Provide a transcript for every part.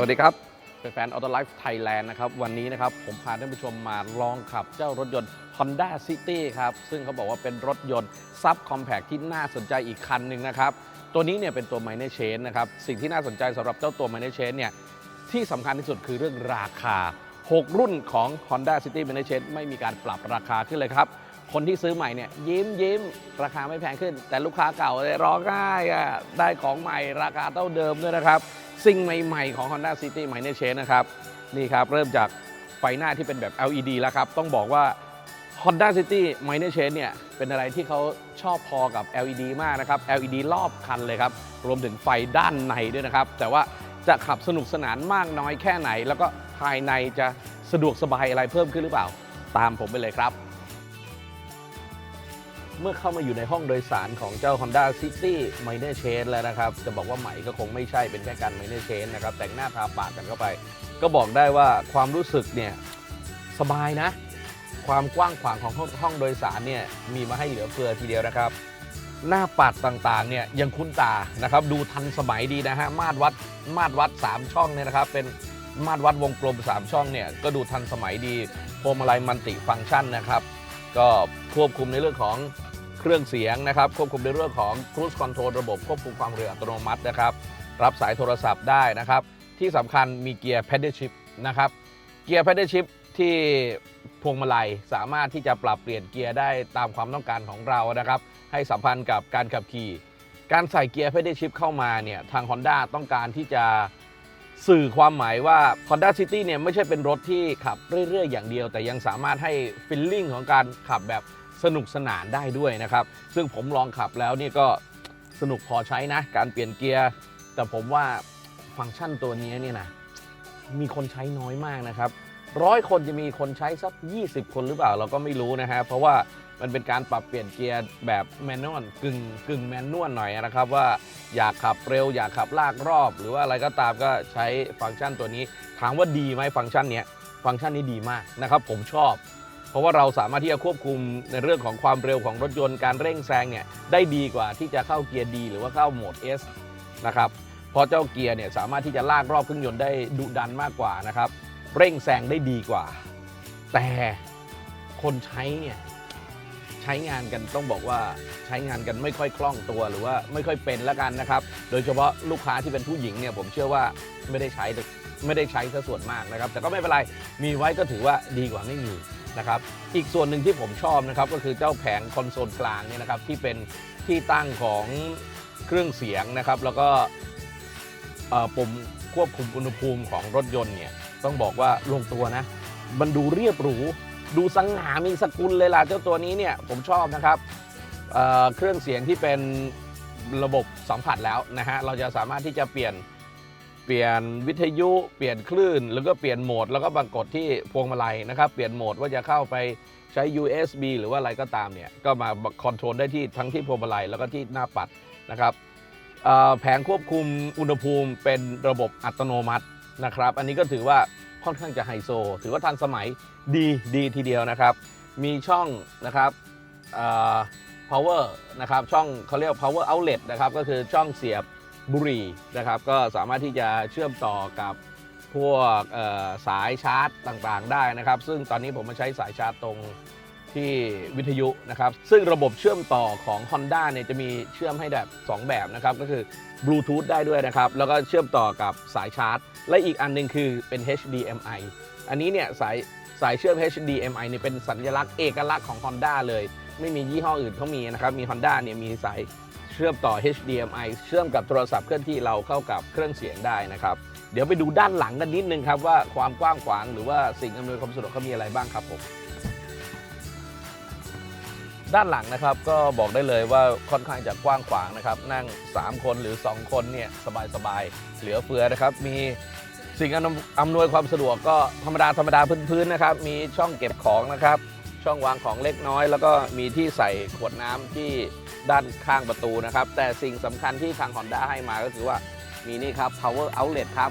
สวัสดีครับเป็นแฟน Auto Life Thailand นะครับ วันนี้นะครับ ผมพาท่านผู้ชมมาลองขับเจ้ารถยนต์ Honda City ครับ ซึ่งเขาบอกว่าเป็นรถยนต์ซับคอมแพคที่น่าสนใจอีกคันหนึ่งนะครับ ตัวนี้เนี่ยเป็นตัว Minor Change นะครับ สิ่งที่น่าสนใจสำหรับเจ้าตัว Minor Change เนี่ยที่สำคัญที่สุดคือเรื่องราคา 6 รุ่นของ Honda City Minor Change ไม่มีการปรับราคาขึ้นเลยครับ คนที่ซื้อใหม่เนี่ยยิ้มยิ้มราคาไม่แพงขึ้น แต่ลูกค้าเก่าเลยร้องไห้อะได้ของใหม่ราคาเท่าเดิมด้วยนะครับ สิ่งใหม่ๆของ Honda City Minor Change นะครับ นี่ครับ เริ่มจากไฟหน้าที่เป็นแบบ LED แล้วครับ ต้องบอกว่า Honda City Minor Change เนี่ย เป็นอะไรที่เขาชอบพอกับ LED มากนะครับ LED รอบคันเลยครับ รวมถึงไฟด้านในด้วยนะครับ แต่ว่าจะขับสนุกสนานมากน้อยแค่ไหน แล้วก็ภายในจะสะดวกสบายอะไรเพิ่มขึ้นหรือเปล่า ตามผมไปเลยครับ เมื่อเข้ามาอยู่ในห้องโดยสารของเจ้า Honda City Minor Change แล้วนะครับ จะบอกว่าใหม่ก็คงไม่ใช่เป็นแค่การ Minor Change นะครับ แต่งหน้าทาปากกันเข้าไป ก็บอกได้ว่าความรู้สึกเนี่ย สบายนะ ความกว้างขวางของห้องห้องโดยสารเนี่ย มีมาให้เหลือเฟือทีเดียวนะครับ หน้าปัดต่างๆเนี่ยยังคุ้นตานะครับ ดูทันสมัยดีนะฮะมาตรวัดมาตรวัด 3 ช่องเนี่ยนะครับเป็นมาตรวัดวงกลม 3 ช่องเนี่ยก็ดูทันสมัยดีพวงมาลัยมัลติฟังก์ชันนะครับ ก็ควบคุมในเรื่องของ เครื่องเสียงนะครับควบคุมในเรื่องของ Cruise Control ระบบควบคุมความเร็วอัตโนมัตินะครับ รับสายโทรศัพท์ได้นะครับ ที่สำคัญมีเกียร์ Pedal Shift นะครับ เกียร์ Pedal Shift ที่พวงมาลัยสามารถที่จะปรับเปลี่ยนเกียร์ได้ตามความต้องการของเรานะครับ ให้สัมพันธ์กับการขับขี่ การใส่เกียร์ Pedal Shift เข้ามาเนี่ยทาง Honda ต้องการที่จะสื่อความหมายว่า Honda City เนี่ยไม่ใช่เป็นรถที่ขับเรื่อย ๆ อย่างเดียว แต่ยังสามารถให้ฟิลลิ่งของการขับแบบ สนุกสนานได้ด้วยนะครับ ซึ่งผมลองขับแล้วนี่ก็สนุกพอใช้นะ การเปลี่ยนเกียร์ แต่ผมว่าฟังก์ชันตัวนี้เนี่ยนะมีคนใช้น้อยมากนะครับร้อยคนจะมีคนใช้สัก 20 คนหรือเปล่าเราก็ไม่รู้นะฮะเพราะว่ามันเป็นการปรับเปลี่ยนเกียร์แบบแมนนวลกึ่งกึ่งแมนนวลหน่อยนะครับ ว่าอยากขับเร็ว อยากขับลากรอบ หรือว่าอะไรก็ตามก็ใช้ฟังก์ชันตัวนี้ ถามว่าดีไหมฟังก์ชันเนี้ยฟังก์ชันนี้ดีมากนะครับ ผมชอบ เพราะว่าเราสามารถที่จะควบคุมในเรื่องของความเร็วของรถยนต์การเร่งแซงเนี่ยได้ดีกว่าที่จะเข้าเกียร์ดีหรือว่าเข้าโหมด S นะครับเพราะเจ้าเกียร์เนี่ยสามารถที่จะลากรอบเครื่องยนต์ได้ดุดันมากกว่านะครับเร่งแซงได้ดีกว่า แต่คนใช้เนี่ยใช้งานกันต้องบอกว่าใช้งานกันไม่ค่อยคล่องตัวหรือว่าไม่ค่อยเป็นละกันนะครับ โดยเฉพาะลูกค้าที่เป็นผู้หญิงเนี่ยผมเชื่อว่าไม่ได้ใช้ไม่ได้ใช้ซะส่วนมากนะครับ แต่ก็ไม่เป็นไรมีไว้ก็ถือว่าดีกว่าไม่มี นะครับอีกส่วนหนึ่งที่ผมชอบนะครับก็คือเจ้าแผงคอนโซลกลางเนี่ยนะครับที่เป็นที่ตั้งของเครื่องเสียงนะครับ แล้วก็ปุ่มควบคุมอุณหภูมิของรถยนต์เนี่ยต้องบอกว่าลงตัวนะ มันดูเรียบหรู ดูสง่ามีสกุลเลยล่ะเจ้าตัวนี้เนี่ยผมชอบนะครับเเครื่องเสียงที่เป็นระบบสัมผัสแล้วนะฮะเราจะสามารถที่จะเปลี่ยน เปลี่ยนวิทยุ เปลี่ยนคลื่น แล้วก็เปลี่ยนโหมด แล้วก็บังกดที่พวงมาลัยนะครับ เปลี่ยนโหมดว่าจะเข้าไปใช้ USB หรือว่าอะไรก็ตามเนี่ย ก็มาคอนโทรลได้ที่ทั้งที่พวงมาลัยแล้วก็ที่หน้าปัดนะครับแผงควบคุมอุณหภูมิเป็นระบบอัตโนมัตินะครับ อันนี้ก็ถือว่าค่อนข้างจะไฮโซ ถือว่าทันสมัยดีดีทีเดียวนะครับ มีช่องนะครับ power นะครับ ช่องเขาเรียก power outlet นะครับ ก็คือช่องเสียบ บุรีนะครับก็สามารถที่จะเชื่อมต่อกับพวกสายชาร์จต่างๆ ได้นะครับ ซึ่งตอนนี้ผมมาใช้สายชาร์จตรงที่วิทยุนะครับ ซึ่งระบบเชื่อมต่อของ Honda เนี่ยจะมีเชื่อมให้แบบ 2 แบบนะครับ ก็คือบลูทูธได้ด้วยนะครับ แล้วก็เชื่อมต่อกับสายชาร์จ และอีกอันหนึงคือเป็น HDMI อันนี้เนี่ยสายสายเชื่อม HDMI เนี่ยเป็นสัญลักษณ์เอกลักษณ์ของ Honda เลย ไม่มียี่ห้ออื่นเขามีนะครับ มี Honda เนี่ยมีสาย ชื่อมต่อ HDMI เชื่อมกับโทรศัพท์เคลื่อนที่เราเข้ากับเครื่องเสียงได้นะครับ เดี๋ยวไปดูด้านหลังกันนิดนึงครับว่าความกว้างขวางหรือว่าสิ่งอำนวยความสะดวกเขามีอะไรบ้างครับผมด้านหลังนะครับก็บอกได้เลยว่าค่อนข้างจะกว้างขวางนะครับ นั่ง 3 คนหรือ 2 คนเนี่ยสบายๆเหลือเฟือนะครับ มีสิ่งอำนวยความสะดวกก็ธรรมดาธรรมดาพื้นๆนะครับ มีช่องเก็บของนะครับ ช่องวางของเล็กน้อย แล้วก็มีที่ใส่ขวดน้ำที่ด้านข้างประตูนะครับ แต่สิ่งสำคัญที่ทาง Honda ให้มาก็คือว่ามีนี่ครับ power outlet ครับ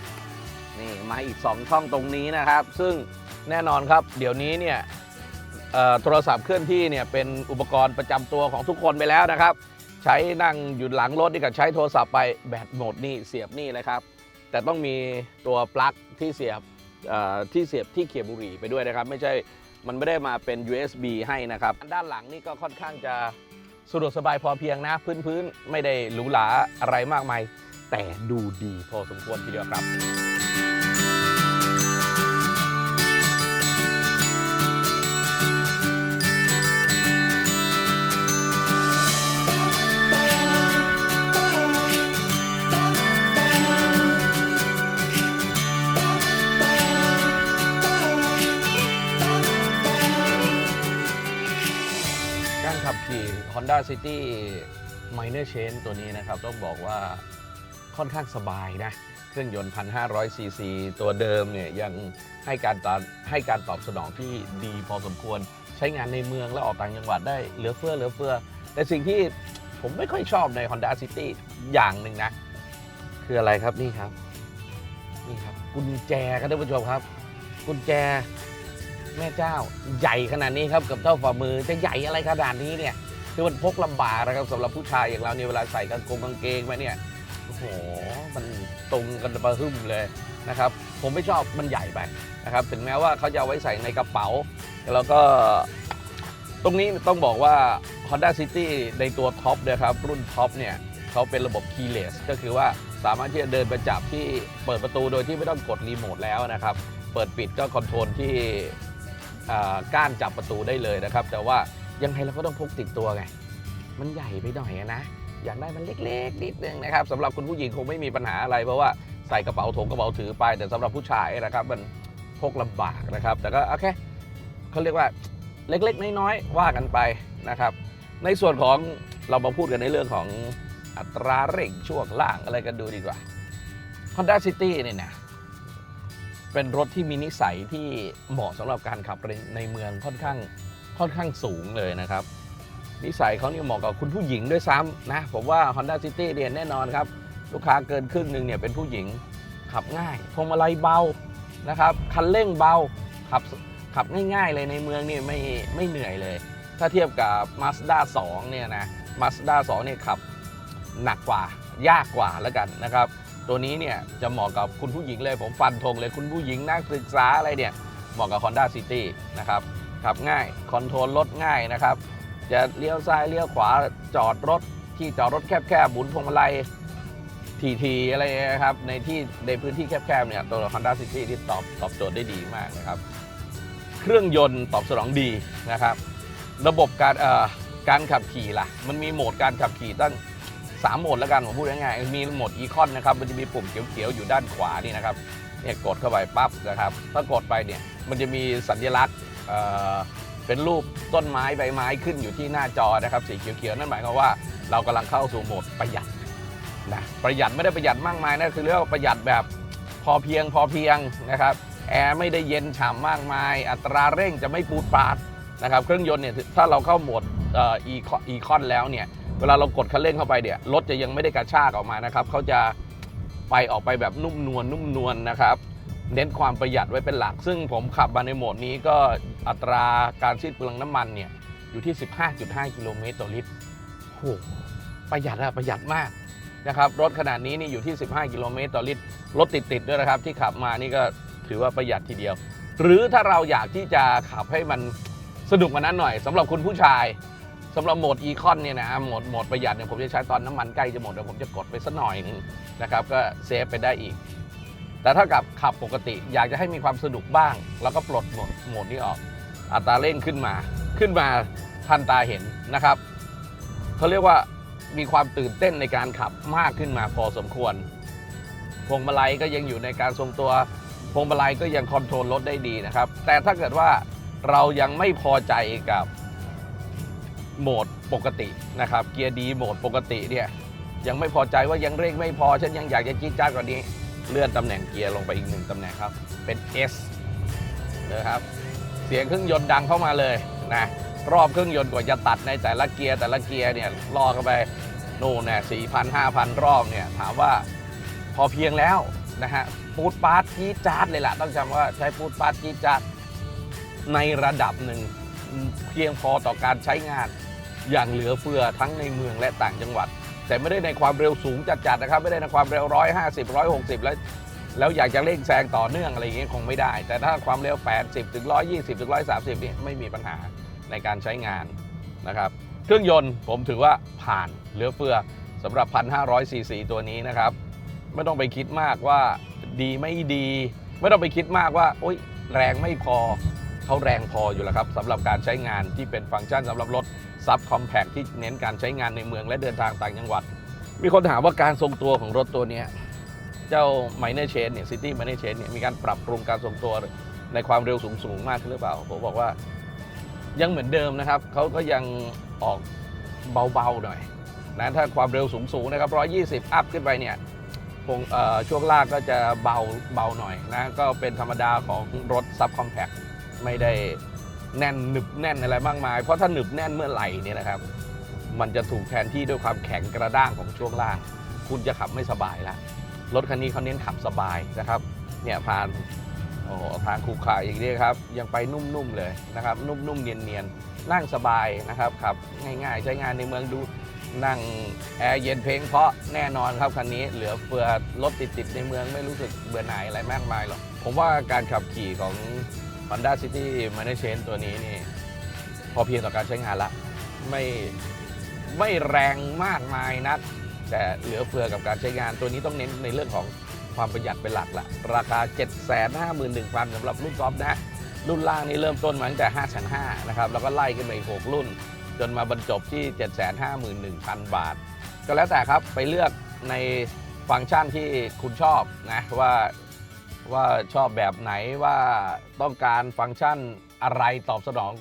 นี่มาอีก 2 ช่องตรงนี้นะครับ ซึ่งแน่นอนครับ เดี๋ยวนี้เนี่ยโทรศัพท์เคลื่อนที่เนี่ยเป็นอุปกรณ์ประจำตัวของทุกคนไปแล้วนะครับ ใช้นั่งอยู่หลังรถนี่ก็ใช้โทรศัพท์ไปแบตหมดนี่เสียบนี่เลยครับ แต่ต้องมีตัวปลั๊กที่เสียบที่เสียบที่เขียบบุหรี่ไปด้วยนะครับ ไม่ใช่ มันไม่ได้มาเป็น USB ให้นะครับ ด้านหลังนี่ก็ค่อนข้างจะสะดวกสบายพอเพียงนะ พื้นๆ ไม่ได้หรูหราอะไรมากมาย แต่ดูดีพอสมควรทีเดียวครับ การขับขี่ Honda City Minor Change ตัวนี้นะครับ ต้องบอกว่าค่อนข้างสบายนะ เครื่องยนต์ 1,500 ซีซี ตัวเดิมเนี่ยยังให้การตอบให้การตอบสนองที่ดีพอสมควร ใช้งานในเมืองและออกต่างจังหวัดได้เหลือเฟือเหลือเฟือ แต่สิ่งที่ผมไม่ค่อยชอบใน Honda City อย่างหนึ่งนะ คืออะไรครับนี่ครับ นี่ครับ กุญแจครับท่านผู้ชมครับ กุญแจ แม่เจ้าใหญ่ขนาดนี้ครับกับเท่าฝ่ามือจะใหญ่อะไรขนาดนี้เนี่ยคือมันพกลำบากนะครับสำหรับผู้ชายอย่างเราเนี่ยเวลาใส่กางกงกางเกงมาเนี่ยโอ้โหมันตรงกันประหึ่มเลยนะครับ ผมไม่ชอบมันใหญ่ไปนะครับ ถึงแม้ว่าเขาจะเอาไว้ใส่ในกระเป๋า แล้วก็ตรงนี้ต้องบอกว่า Honda City ในตัวท็อปนะครับ รุ่นท็อปเนี่ยเขาเป็นระบบ keyless ก็คือว่าสามารถที่จะเดินไปจับที่เปิดประตูโดยที่ไม่ต้องกดรีโมทแล้วนะครับ เปิดปิดก็คอนโทรลที่ ก้านจับประตูได้เลยนะครับ แต่ว่ายังไงเราก็ต้องพกติดตัวไง มันใหญ่ไปหน่อยนะ อยากได้มันเล็กๆนิดนึงนะครับสำหรับคุณผู้หญิงคงไม่มีปัญหาอะไร เพราะว่าใส่กระเป๋าถงกระเป๋าถือไป แต่สำหรับผู้ชายนะครับ มันพกลำบากนะครับ แต่ก็โอเคเขาเรียกว่าเล็กๆ น้อยๆว่ากันไปนะครับ ในส่วนของเรามาพูดกันในเรื่องของอัตราเร่งช่วงล่างอะไรกันดูดีกว่า Honda City เนี่ยนะ เป็นรถที่มีนิสัยที่เหมาะสำหรับการขับในเมืองค่อนข้างค่อนข้างสูงเลยนะครับ นิสัยเขาเนี่ยเหมาะกับคุณผู้หญิงด้วยซ้ำนะผมว่า Honda City เนี่ยแน่นอนครับ ลูกค้าเกินครึ่งหนึ่งเนี่ยเป็นผู้หญิงขับง่ายพวงมาลัยเบานะครับคันเร่งเบาขับขับง่ายๆเลยในเมืองนี่ไม่ไม่เหนื่อยเลย ถ้าเทียบกับ Mazda 2เนี่ยนะ Mazda 2เนี่ยขับหนักกว่ายากกว่าแล้วกันนะครับ ตัวนี้เนี่ยจะเหมาะกับคุณผู้หญิงเลย ผมฟันธงเลยคุณผู้หญิงนักศึกษาอะไรเนี่ยเหมาะกับ Honda City นะครับขับง่ายคอนโทรลรถง่ายนะครับ จะเลี้ยวซ้ายเลี้ยวขวาจอดรถ ที่จอดรถแคบๆหมุนพวงมาลัยทีๆอะไรนะครับในที่ในพื้นที่แคบๆเนี่ยตัว Honda City ที่ตอบตอบโจทย์ได้ดีมากนะครับ เครื่องยนต์ตอบสนองดีนะครับ ระบบการเอ่อการขับขี่ล่ะ มันมีโหมดการขับขี่ตั้ง 3โหมดแล้วกันผมพูดง่ายๆมีโหมดอีคอนนะครับมันจะมีปุ่มเขียวๆอยู่ด้านขวานี่นะครับเนี่ยกดเข้าไปปั๊บนะครับถ้ากดไปเนี่ยมันจะมีสัญลักษณ์เอ่อเป็นรูปต้นไม้ใบไม้ขึ้นอยู่ที่หน้าจอนะครับสีเขียวๆนั่นหมายความว่าเรากำลังเข้าสู่โหมดประหยัดนะประหยัดไม่ได้ประหยัดมากมายนะคือเรียกว่าประหยัดแบบพอเพียงพอเพียงนะครับแอร์ไม่ได้เย็นฉ่ำมากมาย อัตราเร่งจะไม่ปูดปาดนะครับเครื่องยนต์เนี่ยถ้าเราเข้าโหมดเอีคอนแล้วเนี่ย เวลาเรากดคันเร่งเข้าไปเนี่ยรถจะยังไม่ได้กระชากออกมานะครับเขาจะไปออกไปแบบนุ่มนวลนุ่มนวลนะครับ เน้นความประหยัดไว้เป็นหลัก ซึ่งผมขับมาในโหมดนี้ก็อัตราการสิ้นเปลืองน้ำมันเนี่ยอยู่ที่ 15.5 กิโลเมตรต่อลิตรโหประหยัดอะประหยัดมากนะครับรถขนาดนี้นี่อยู่ที่ 15 กิโลเมตรต่อลิตรรถติดๆด้วยนะครับ ที่ขับมานี่ก็ถือว่าประหยัดทีเดียว หรือถ้าเราอยากที่จะขับให้มันสนุกกว่านั้นหน่อยสำหรับคุณผู้ชาย สำหรับโหมดอีคอนเนี่ยนะโหมดโหมดประหยัดเนี่ยผมจะใช้ตอนน้ำมันใกล้จะหมดเดี๋ยวผมจะกดไปสักหน่อยหนึงนะครับก็เซฟไปได้อีก แต่ถ้ากับขับปกติอยากจะให้มีความสนุกบ้าง แล้วก็ปลดโหมดโหมดนี้ออกอัตราเร่งขึ้นมา ขึ้นมาทันตาเห็นนะครับเขาเรียกว่ามีความตื่นเต้นในการขับมากขึ้นมาพอสมควร พวงมาลัยก็ยังอยู่ในการทรงตัว พวงมาลัยก็ยังคอนโทรลรถได้ดีนะครับ แต่ถ้าเกิดว่าเรายังไม่พอใจกับ โหมดปกตินะครับ เกียร์ดีโหมดปกติเนี่ยยังไม่พอใจว่ายังเร่งไม่พอ ฉันยังอยากจะจี๊ดจ๊ากว่านี้ เลื่อนตำแหน่งเกียร์ลงไปอีกหนึ่งตำแหน่งครับ เป็น S นะครับ เสียงเครื่องยนต์ดังเข้ามาเลยนะรอบเครื่องยนต์กว่าจะตัดในแต่ละเกียร์แต่ละเกียร์เนี่ยล่อเข้าไปนู่นเนี่ยสี่พันห้าพันรอบเนี่ยถามว่าพอเพียงแล้วนะฮะปูดปาร์ตจี๊ดจ๊าดเลยล่ะ ต้องจำว่าใช้ปูดปาร์ตจี๊ดจ๊าดในระดับหนึ่งเพียงพอต่อการใช้งาน อย่างเหลือเฟือทั้งในเมืองและต่างจังหวัด แต่ไม่ได้ในความเร็วสูงจัดๆนะครับ ไม่ได้ในความเร็ว150 160แล้วแล้วอยากจะเร่งแซงต่อเนื่องอะไรอย่างเงี้ยคงไม่ได้ แต่ถ้าความเร็ว 80ถึง120ถึง130นี่ไม่มีปัญหาในการใช้งานนะครับ เครื่องยนต์ผมถือว่าผ่านเหลือเฟือสำหรับ1,500ซีซีตัวนี้นะครับ ไม่ต้องไปคิดมากว่าดีไม่ดี ไม่ต้องไปคิดมากว่าโอ๊ยแรงไม่พอเขาแรงพออยู่แล้วครับสำหรับการใช้งานที่เป็นฟังก์ชันสำหรับรถ ซับคอมแพคที่เน้นการใช้งานในเมืองและเดินทางต่างจังหวัด มีคนถามว่าการทรงตัวของรถตัวนี้ เจ้า Minor Change เนี่ย City Minor Change เนี่ยมีการปรับปรุงการทรงตัวในความเร็วสูงสูงๆมากขึ้นหรือเปล่า ผมบอกว่ายังเหมือนเดิมนะครับ เขาก็ยังออกเบาๆหน่อยนะถ้าความเร็วสูงสูงๆนะครับ 120 อัพขึ้นไปเนี่ยคงช่วงล่างก็จะเบาเบาหน่อยนะ ก็เป็นธรรมดาของรถซับคอมแพคไม่ได้ แน่นหนึบแน่นอะไรมากมาย เพราะถ้าหนึบแน่นเมื่อไหร่เนี่ยนะครับ มันจะถูกแทนที่ด้วยความแข็งกระด้างของช่วงล่าง คุณจะขับไม่สบายละรถคันนี้เขาเน้นขับสบายนะครับ เนี่ยผ่านโอ้ทางขูขระอย่างนี้ครับ ยังไปนุ่มๆเลยนะครับ นุ่มๆเนียนๆนั่งสบายนะครับขับง่ายๆ ใช้งานในเมืองดูนั่งแอร์เย็นเพลงเพราะแน่นอนครับคันนี้เหลือเฟือรถติดๆในเมืองไม่รู้สึกเบื่อหน่ายอะไรมากมายหรอกผมว่าการขับขี่ของ Honda City m a n e r Change ตัวนี้นี่ พอเพียงต่อการใช้งานละ ไม่ไม่แรงมากมายนัก แต่เหลือเฟือกับการใช้งานตัวนี้ต้องเน้นในเรื่องของความประหยัดเป็นหลักละ ราคา 751,000สำหรับรุ่นซอฟนะ รุ่นล่างนี่เริ่มต้นมาตั้งแต่5 5 0 0นะครับ แล้วก็ไล่ขึ้นไปอีก 6 รุ่น จนมาบรรจบที่ 751,000 บาท ก็แล้วแต่ครับไปเลือกในฟังก์ชันที่คุณชอบนะว่า ว่าชอบแบบไหนว่าต้องการฟังก์ชันอะไรตอบสนอง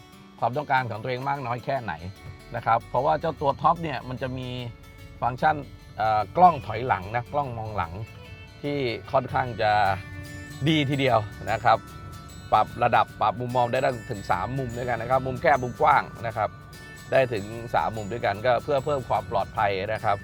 ความต้องการของตัวเองมากน้อยแค่ไหนนะครับ เพราะว่าเจ้าตัวท็อปเนี่ยมันจะมีฟังก์ชันกล้องถอยหลังนะกล้องมองหลัง ที่ค่อนข้างจะดีทีเดียวนะครับ ปรับระดับปรับมุมมองได้ถึง 3 มุมด้วยกันนะครับ มุมแคบมุมกว้างนะครับ ได้ถึง 3 มุมด้วยกันก็เพื่อเพิ่มความปลอดภัยนะครับ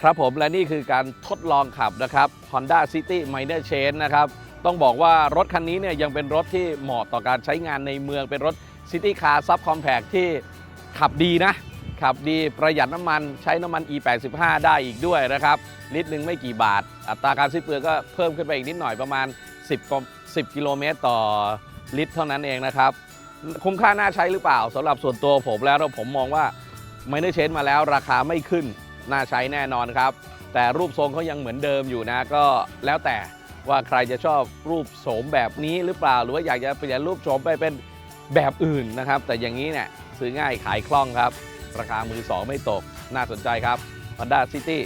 ครับผมและนี่คือการทดลองขับนะครับ Honda City Minor Change นะครับ ต้องบอกว่ารถคันนี้เนี่ยยังเป็นรถที่เหมาะต่อการใช้งานในเมืองเป็นรถ City Car Sub Compact ที่ขับดีนะ ขับดีประหยัดน้ำมันใช้น้ำมัน E85 ได้อีกด้วยนะครับ ลิตรหนึ่งไม่กี่บาท อัตราการสิ้นเปลืองก็เพิ่มขึ้นไปอีกนิดหน่อยประมาณ 10 10 กิโลเมตรต่อลิตรเท่านั้นเองนะครับ คุ้มค่าน่าใช้หรือเปล่าสำหรับส่วนตัวผมแล้วผมมองว่าไม่ได้เชนมาแล้วราคาไม่ขึ้นน่าใช้แน่นอนครับ แต่รูปทรงเขายังเหมือนเดิมอยู่นะก็แล้วแต่ ว่าใครจะชอบรูปโฉมแบบนี้หรือเปล่า หรือว่าอยากจะเปลี่ยนรูปโฉมไปเป็นแบบอื่นนะครับ แต่อย่างนี้เนี่ยซื้อง่ายขายคล่องครับ ราคามือสองไม่ตกน่าสนใจครับ Honda City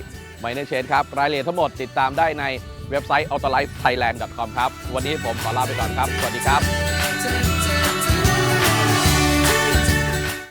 m i n o r Change ครับ รายละเอียดทั้งหมดติดตามได้ในเว็บไซต์ autolifethailand.com ครับ วันนี้ผมขอลาไปก่อนครับ สวัสดีครับ